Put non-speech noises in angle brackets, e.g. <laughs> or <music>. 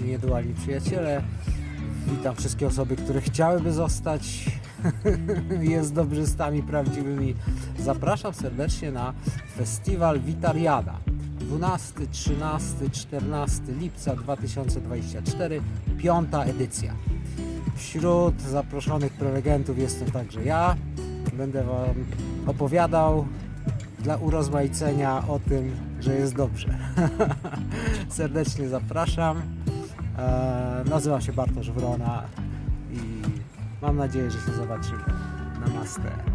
indywidualni przyjaciele. Witam wszystkie osoby, które chciałyby zostać <laughs> jest dobrzystami prawdziwymi. Zapraszam serdecznie na festiwal Witariada. 12, 13, 14 lipca 2024, piąta edycja. Wśród zaproszonych prelegentów jestem także ja. Będę Wam opowiadał dla urozmaicenia o tym, że jest dobrze. <laughs> Serdecznie zapraszam. Eee, nazywam się Bartosz Wrona i mam nadzieję, że się zobaczymy. Namaste.